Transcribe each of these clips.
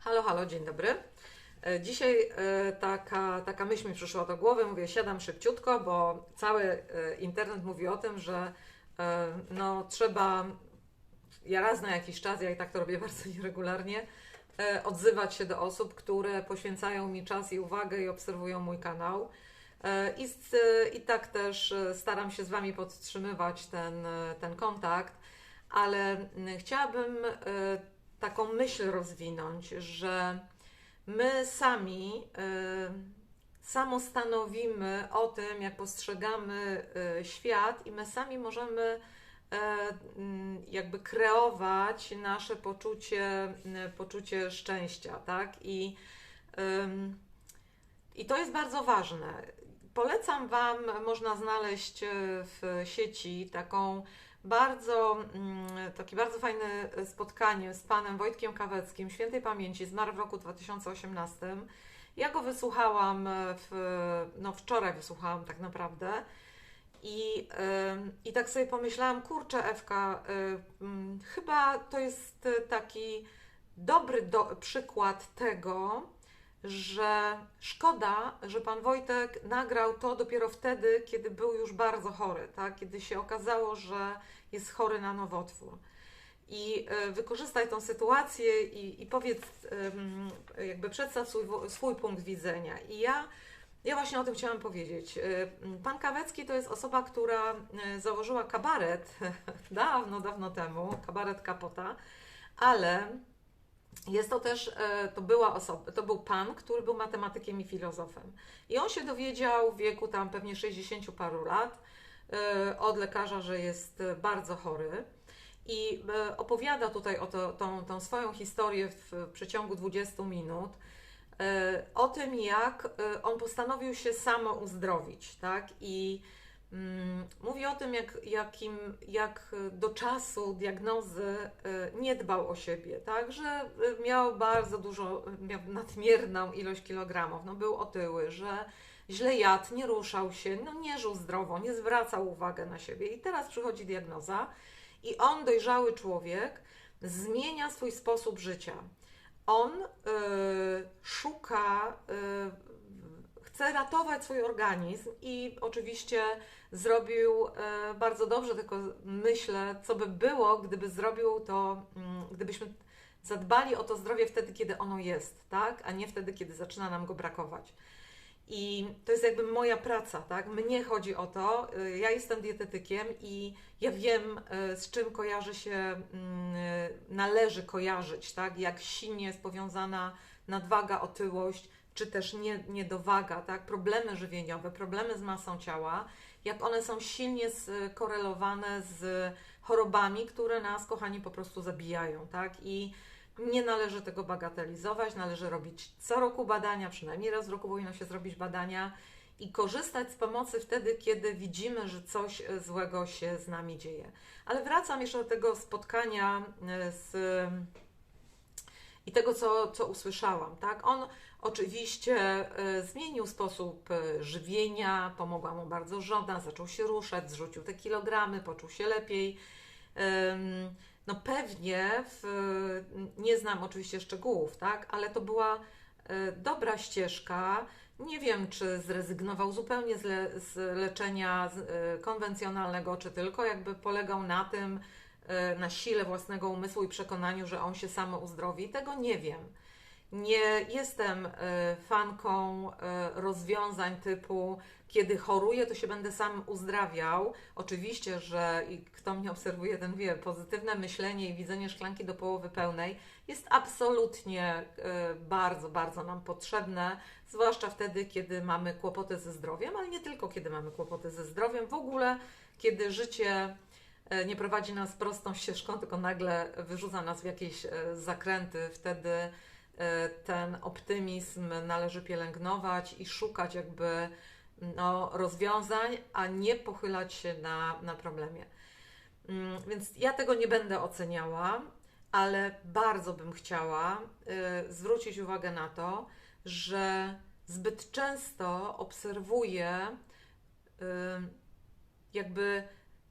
Halo, halo, dzień dobry. E, Dzisiaj e, taka, taka myśl mi przyszła do głowy, mówię, siadam szybciutko, bo cały e, internet mówi o tym, że no, trzeba, ja raz na jakiś czas, ja i tak to robię bardzo nieregularnie, odzywać się do osób, które poświęcają mi czas i uwagę i obserwują mój kanał. I, I tak też staram się z Wami podtrzymywać ten, ten kontakt, ale chciałabym taką myśl rozwinąć, że my sami y, samo stanowimy o tym, jak postrzegamy y, świat, i my sami możemy y, mm, jakby kreować nasze poczucie, poczucie szczęścia, tak? I, I to jest bardzo ważne. Polecam Wam, można znaleźć w sieci taką bardzo, mm, takie bardzo fajne spotkanie z panem Wojtkiem Kaweckim, świętej pamięci, zmarł w roku 2018. Ja go wysłuchałam w, no wczoraj wysłuchałam tak naprawdę. I, I tak sobie pomyślałam, kurczę Ewka, ym, chyba to jest taki dobry do, przykład tego, że szkoda, że pan Wojtek nagrał to dopiero wtedy, kiedy był już bardzo chory, tak? kiedy się okazało, że jest chory na nowotwór. I e, wykorzystaj tą sytuację i, i powiedz, jakby przedstaw swój, swój punkt widzenia. I ja, ja właśnie o tym chciałam powiedzieć. E, Pan Kawecki to jest osoba, która e, założyła kabaret dawno, dawno temu, kabaret Kapota, ale jest to też, e, to była osoba, to był pan, który był matematykiem i filozofem. I on się dowiedział w wieku tam pewnie 60 paru lat e, od lekarza, że jest e, bardzo chory. I opowiada tutaj o to, tą, tą swoją historię w, przeciągu 20 minut o tym, jak on postanowił się samo uzdrowić, tak? I Mówi o tym, jak, jakim, jak do czasu diagnozy y, nie dbał o siebie, tak, że y, miał bardzo dużo, miał nadmierną ilość kilogramów, no był otyły, że źle jadł, nie ruszał się, no nie żył zdrowo, nie zwracał uwagi na siebie. I teraz przychodzi diagnoza i on, dojrzały człowiek, zmienia swój sposób życia. On y, szuka chce ratować swój organizm i oczywiście zrobił e, bardzo dobrze, tylko myślę, co by było, gdyby zrobił to, mm, gdybyśmy zadbali o to zdrowie wtedy, kiedy ono jest, tak, a nie wtedy, kiedy zaczyna nam go brakować. I to jest jakby moja praca, tak? Mnie chodzi o to. E, ja jestem dietetykiem i ja wiem, e, z czym kojarzy się, mm, należy kojarzyć, tak? Jak silnie jest powiązana nadwaga, otyłość, czy też nie, niedowaga, tak? problemy żywieniowe, problemy z masą ciała, jak one są silnie skorelowane z chorobami, które nas, kochani, po prostu zabijają. Tak? I nie należy tego bagatelizować, należy robić co roku badania, przynajmniej raz w roku powinno się zrobić badania i korzystać z pomocy wtedy, kiedy widzimy, że coś złego się z nami dzieje. Ale wracam jeszcze do tego spotkania z i tego, co, co usłyszałam. Tak? On oczywiście e, zmienił sposób e, żywienia, pomogła mu bardzo żona, zaczął się ruszać, zrzucił te kilogramy, poczuł się lepiej. No pewnie, w, nie znam oczywiście szczegółów, tak? ale to była e, dobra ścieżka. Nie wiem, czy zrezygnował zupełnie z, le, z leczenia konwencjonalnego, czy tylko jakby polegał na tym, na sile własnego umysłu i przekonaniu, że on się samo uzdrowi. Tego nie wiem. Nie jestem e, fanką e, rozwiązań typu, kiedy choruję, to się będę sam uzdrawiał. Oczywiście, że i kto mnie obserwuje, ten wie, pozytywne myślenie i widzenie szklanki do połowy pełnej jest absolutnie bardzo, bardzo nam potrzebne, zwłaszcza wtedy, kiedy mamy kłopoty ze zdrowiem, ale nie tylko kiedy mamy kłopoty ze zdrowiem, w ogóle kiedy życie E, nie prowadzi nas prostą ścieżką, tylko nagle wyrzuca nas w jakieś e, zakręty. Wtedy e, ten optymizm należy pielęgnować i szukać jakby no, rozwiązań, a nie pochylać się na, na problemie. Mm, więc ja tego nie będę oceniała, ale bardzo bym chciała zwrócić uwagę na to, że zbyt często obserwuję jakby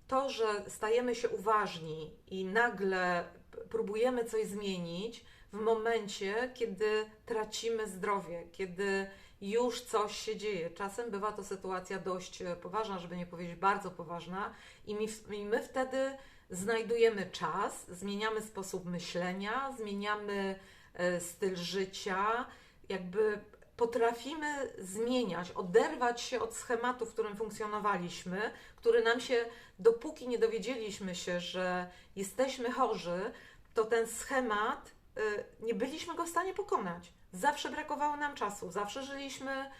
to, że stajemy się uważni i nagle próbujemy coś zmienić, w momencie, kiedy tracimy zdrowie, kiedy już coś się dzieje. Czasem bywa to sytuacja dość e, poważna, żeby nie powiedzieć bardzo poważna, i my, i my wtedy znajdujemy czas, zmieniamy sposób myślenia, zmieniamy e, styl życia, jakby potrafimy zmieniać, oderwać się od schematu, w którym funkcjonowaliśmy, który nam się, dopóki nie dowiedzieliśmy się, że jesteśmy chorzy, to ten schemat y, nie byliśmy go w stanie pokonać. Zawsze brakowało nam czasu, zawsze żyliśmy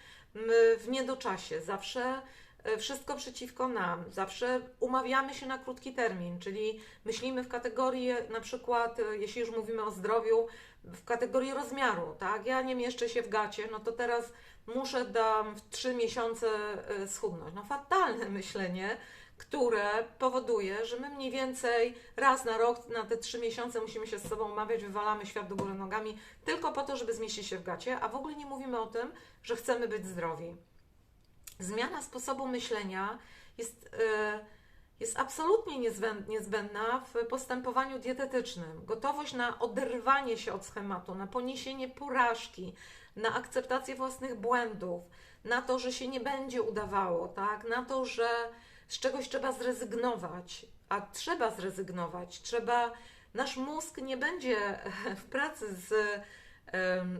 w niedoczasie, zawsze y, wszystko przeciwko nam, zawsze umawiamy się na krótki termin, czyli myślimy w kategorii, na przykład, y, jeśli już mówimy o zdrowiu, w kategorii rozmiaru, tak? Ja nie mieszczę się w gacie, no to teraz muszę dam w trzy miesiące schudnąć. No fatalne myślenie, które powoduje, że my mniej więcej raz na rok, na te trzy miesiące musimy się z sobą umawiać, wywalamy świat do góry nogami, tylko po to, żeby zmieścić się w gacie, a w ogóle nie mówimy o tym, że chcemy być zdrowi. Zmiana sposobu myślenia jest, e, jest absolutnie niezbędna w postępowaniu dietetycznym. Gotowość na oderwanie się od schematu, na poniesienie porażki, na akceptację własnych błędów, na to, że się nie będzie udawało, tak? na to, że z czegoś trzeba zrezygnować, a trzeba zrezygnować. Trzeba, nasz mózg nie będzie w pracy z,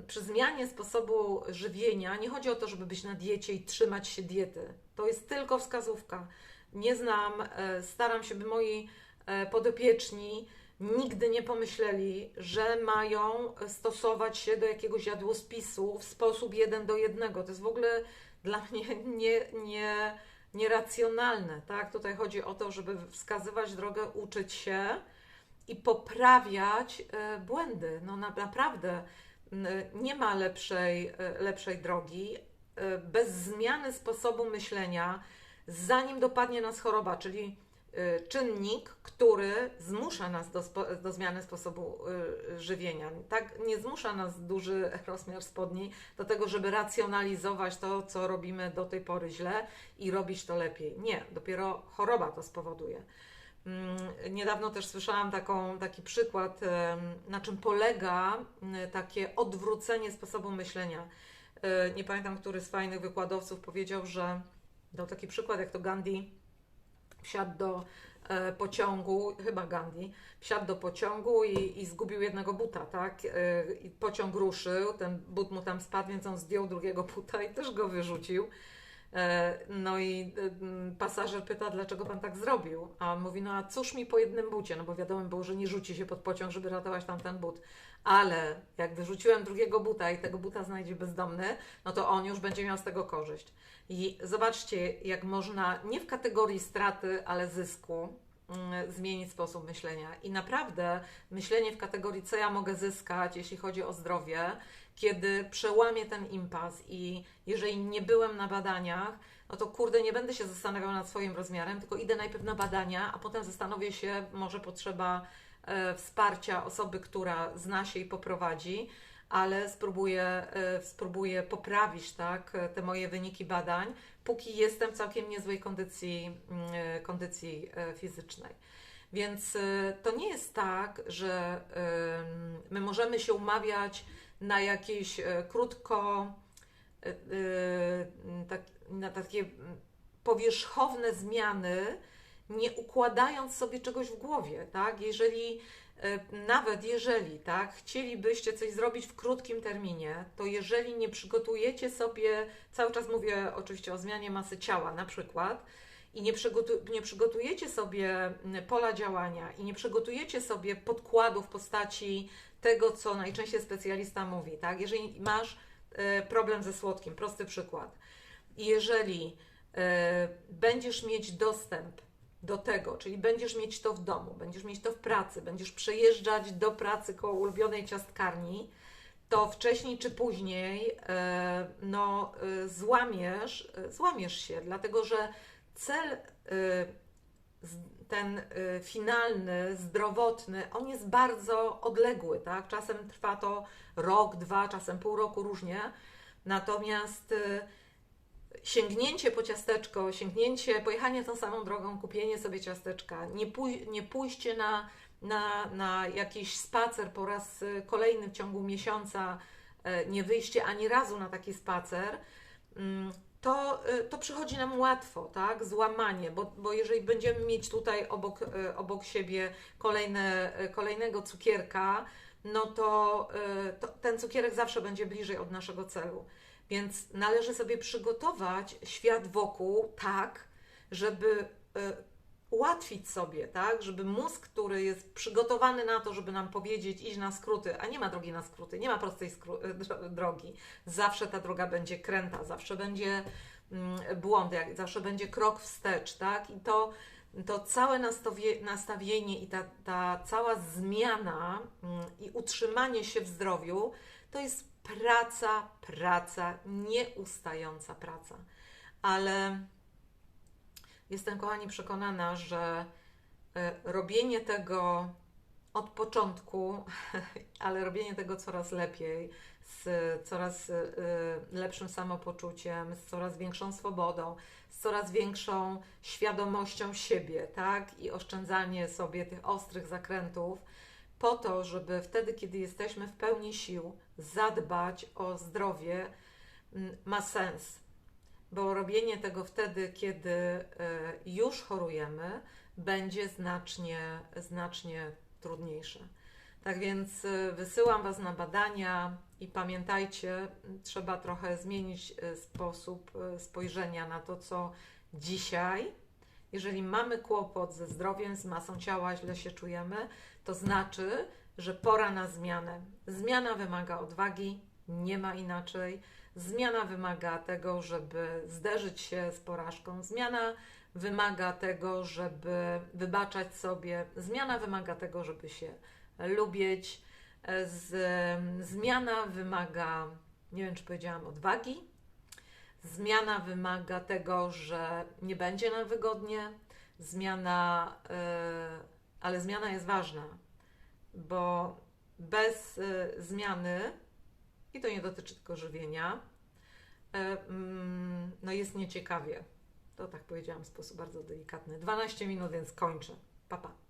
przy zmianie sposobu żywienia. Nie chodzi o to, żeby być na diecie i trzymać się diety. To jest tylko wskazówka. Nie znam, e, staram się, by moi e, podopieczni nigdy nie pomyśleli, że mają stosować się do jakiegoś jadłospisu w sposób jeden do jednego. To jest w ogóle dla mnie nie, nie nieracjonalne, tak? Tutaj chodzi o to, żeby wskazywać drogę, uczyć się i poprawiać e, błędy. No naprawdę nie ma lepszej, lepszej drogi bez zmiany sposobu myślenia, zanim dopadnie nas choroba, czyli Y, czynnik, który zmusza nas do, do, zmiany sposobu y, żywienia. Tak, nie zmusza nas duży rozmiar spodni do tego, żeby racjonalizować to, co robimy do tej pory źle i robić to lepiej. Nie, dopiero choroba to spowoduje. Mm, niedawno też słyszałam taką, taki przykład, na czym polega takie odwrócenie sposobu myślenia. Y, nie pamiętam, który z fajnych wykładowców powiedział, że dał taki przykład, jak to Gandhi wsiadł do e, pociągu, chyba Gandhi, wsiadł do pociągu i, i zgubił jednego buta, tak? E, I pociąg ruszył, ten but mu tam spadł, więc on zdjął drugiego buta i też go wyrzucił. E, no i pasażer pyta, dlaczego pan tak zrobił? A on mówi, no a cóż mi po jednym bucie? No bo wiadomo było, że nie rzuci się pod pociąg, żeby ratować tam ten but. Ale jak wyrzuciłem drugiego buta i tego buta znajdzie bezdomny, no to on już będzie miał z tego korzyść. I zobaczcie, jak można nie w kategorii straty, ale zysku mm, zmienić sposób myślenia. I naprawdę myślenie w kategorii, co ja mogę zyskać, jeśli chodzi o zdrowie, kiedy przełamię ten impas i jeżeli nie byłem na badaniach, no to kurde, nie będę się zastanawiał nad swoim rozmiarem, tylko idę najpierw na badania, a potem zastanowię się, może potrzeba wsparcia osoby, która zna się i poprowadzi ale spróbuję, e, spróbuję poprawić tak, te moje wyniki badań, póki jestem w całkiem niezłej kondycji, mm, e, kondycji e, fizycznej. Więc to nie jest tak, że my możemy się umawiać na jakieś krótko, tak, na takie powierzchowne zmiany, nie układając sobie czegoś w głowie, tak? Jeżeli E, nawet jeżeli tak, chcielibyście coś zrobić w krótkim terminie, to jeżeli nie przygotujecie sobie, cały czas mówię oczywiście o zmianie masy ciała na przykład, i nie, przygotu, nie przygotujecie sobie pola działania i nie przygotujecie sobie podkładu w postaci tego, co najczęściej specjalista mówi, tak? Jeżeli masz e, problem ze słodkim, prosty przykład, jeżeli e, będziesz mieć dostęp do tego, czyli będziesz mieć to w domu, będziesz mieć to w pracy, będziesz przejeżdżać do pracy koło ulubionej ciastkarni, to wcześniej czy później e, no, e, złamiesz, e, złamiesz się, dlatego że cel ten finalny, zdrowotny, on jest bardzo odległy, tak? Czasem trwa to rok, dwa, czasem pół roku różnie. Natomiast sięgnięcie po ciasteczko, sięgnięcie, pojechanie tą samą drogą, kupienie sobie ciasteczka, nie, pój nie pójście na na, na jakiś spacer po raz y, kolejny w ciągu miesiąca, e, nie wyjście ani razu na taki spacer, mm, to, y, to przychodzi nam łatwo, tak? Złamanie, bo, bo jeżeli będziemy mieć tutaj obok, y, obok siebie kolejne, kolejnego cukierka, no to, to ten cukierek zawsze będzie bliżej od naszego celu. Więc należy sobie przygotować świat wokół tak, żeby ułatwić sobie, tak, żeby mózg, który jest przygotowany na to, żeby nam powiedzieć iść na skróty, a nie ma drogi na skróty, nie ma prostej drogi. Zawsze ta droga będzie kręta, zawsze będzie mm, błąd, zawsze będzie krok wstecz, tak? I to, to całe nastawie, nastawienie i ta, ta cała zmiana mm, i utrzymanie się w zdrowiu to jest praca, praca, nieustająca praca. Ale Jestem, kochani, przekonana, że e, robienie tego od początku, ale robienie tego coraz lepiej, z coraz e, lepszym samopoczuciem, z coraz większą swobodą, z coraz większą świadomością siebie, tak? I oszczędzanie sobie tych ostrych zakrętów, po to, żeby wtedy, kiedy jesteśmy w pełni sił, zadbać o zdrowie, ma sens bo robienie tego wtedy, kiedy e, już chorujemy, będzie znacznie, znacznie trudniejsze. Tak więc e, wysyłam Was na badania i pamiętajcie, trzeba trochę zmienić e, sposób spojrzenia na to, co dzisiaj. Jeżeli mamy kłopot ze zdrowiem, z masą ciała, źle się czujemy, to znaczy, że pora na zmianę. Zmiana wymaga odwagi, nie ma inaczej. Zmiana wymaga tego, żeby zderzyć się z porażką. Zmiana wymaga tego, żeby wybaczać sobie. Zmiana wymaga tego, żeby się lubić. Z, zmiana wymaga, nie wiem czy powiedziałam, odwagi. Zmiana wymaga tego, że nie będzie nam wygodnie. Zmiana, yy, ale zmiana jest ważna, bo bez yy, zmiany i to nie dotyczy tylko żywienia, e, mm, no jest nieciekawie. To tak powiedziałam w sposób bardzo delikatny. 12 minut, więc kończę. Papa. Pa.